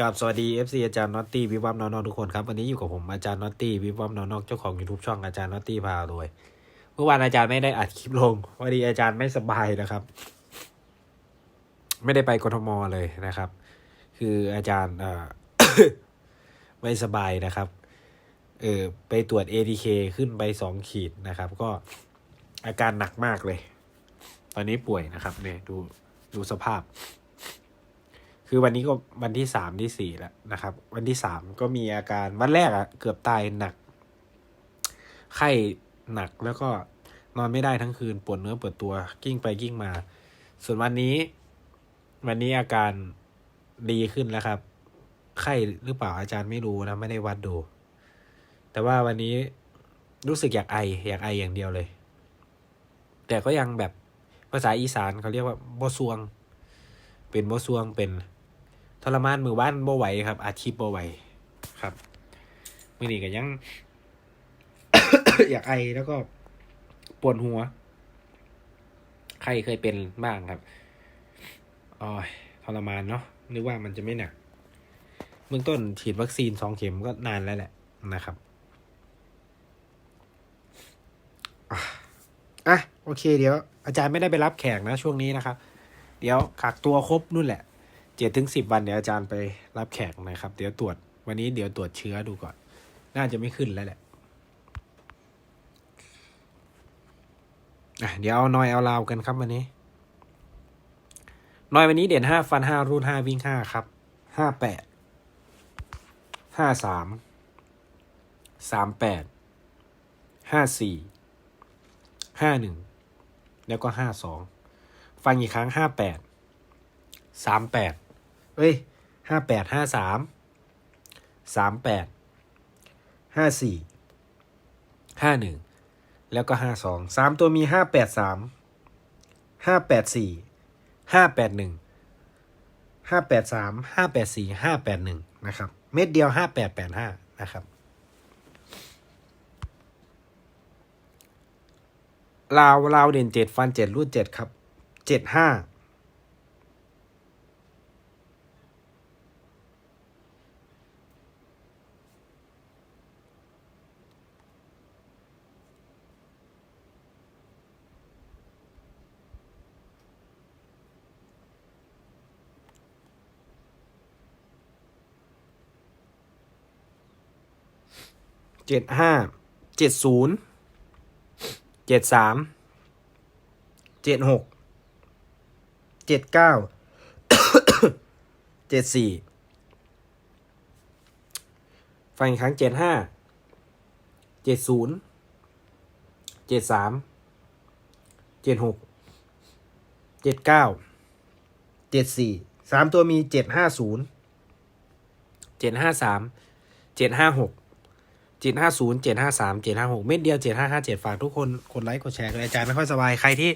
กับสวัสดี FC อาจารย์น็อตตี้วิบวับน้องๆทุกคนครับวันนี้อยู่กับผมอาจารย์น็อตตี้วิบวับน้องๆเจ้าของ YouTube ช่องอาจารย์น็อตตี้พารวยเมื่อวานอาจารย์ไม่ได้อัดคลิปลงพอดีอาจารย์ไม่สบายนะครับ ไม่ได้ไปกทมเลยนะครับ คืออาจารย์ไม่สบายนะครับเออไปตรวจ ATK ขึ้นไปสองขีดนะครับ ก็อาการหนักมากเลย ตอนนี้ป่วยนะครับเนี่ยดูดูสภาพ คือวันนี้ก็วันที่สามที่สี่แล้วนะครับ วันที่สามก็มีอาการวันแรกอะเกือบตายหนัก ไข้หนักแล้วก็นอนไม่ได้ทั้งคืนปวดเนื้อปวดตัวกิ้งไปกิ้งมา ส่วนวันนี้ วันนี้อาการดีขึ้นแล้วครับ ไข้หรือเปล่าอาจารย์ไม่รู้นะไม่ได้วัดดู แต่ว่าวันนี้รู้สึกอยากไออยากไออย่างเดียวเลย แต่ก็ยังแบบภาษาอีสานเขาเรียกว่าบ่ซวง เป็นบ่ซวงเป็น ทรมานมือบ้านบ่ไหวครับ อาชีพบ่ไหวครับมื่อนี้ก็ยัง อยากไอแล้วก็ปวดหัว ใครเคยเป็นบ้างครับอ๋อทรมานเนาะนึกว่ามันจะไม่หนักเบื้องต้นฉีดวัคซีนสองเข็มก็นานแล้วแหละนะครับอะอะโอเค เดี๋ยว อาจารย์ไม่ได้ไปรับแขกนะช่วงนี้นะครับ เดี๋ยวกักตัวครบนู่นแหละ เจ็ดถึงสิบวันเดี๋ยวอาจารย์ไปรับแขกนะครับ เดี๋ยวตรวจวันนี้เดี๋ยวตรวจเชื้อดูก่อน น่าจะไม่ขึ้นแล้วแหละเดี๋ยวเอานอยเอาลาวกันครับวันนี้นอยวันนี้เด่นห้าฟันห้ารุ่นห้าวิ่งห้าครับห้าแปดห้าสามสามแปดห้าสี่ห้าหนึ่งแล้วก็ห้าสองฟังอีกครั้งห้าแปดสามแปด เอ้ยห้าแปดห้าสามสามแปดห้าสี่ห้าหนึ่งแล้วก็ห้าสองสามตัวมีห้าแปดสามห้าแปดสี่ห้าแปดหนึ่งห้าแปดสามห้าแปดสี่ห้าแปดหนึ่งนะครับ เม็ดเดียวห้าแปดแปดห้านะครับ ลาวลาวเด่นเจ็ดฟันเจ็ดรูดเจ็ดครับเจ็ดห้า เจ็ดห้าเจ็ดศูนย์เจ็ดสามเจ็ดหกเจ็ดเก้าเจ็ดสี่ฟังอีกครั้งเจ็ดห้าเจ็ดศูนย์เจ็ดสามเจ็ดหกเจ็ดเก้าเจ็ดสี่สามตัวมีเจ็ดห้าศูนย์เจ็ดห้าสามเจ็ดห้าหก เจ็ดห้าศูนย์เจ็ดห้าสามเจ็ดห้าหกเม็ดเดียวเจ็ดห้าห้าเจ็ดฝากทุกคนกดไลค์กดแชร์กันอาจารย์ไม่ค่อยสบายใครที่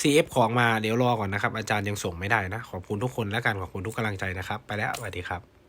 CF ของมาเดี๋ยวรอก่อนนะครับ อาจารย์ยังส่งไม่ได้นะ ขอบคุณทุกคนและกันขอบคุณทุกกำลังใจนะครับ ไปแล้วสวัสดีครับ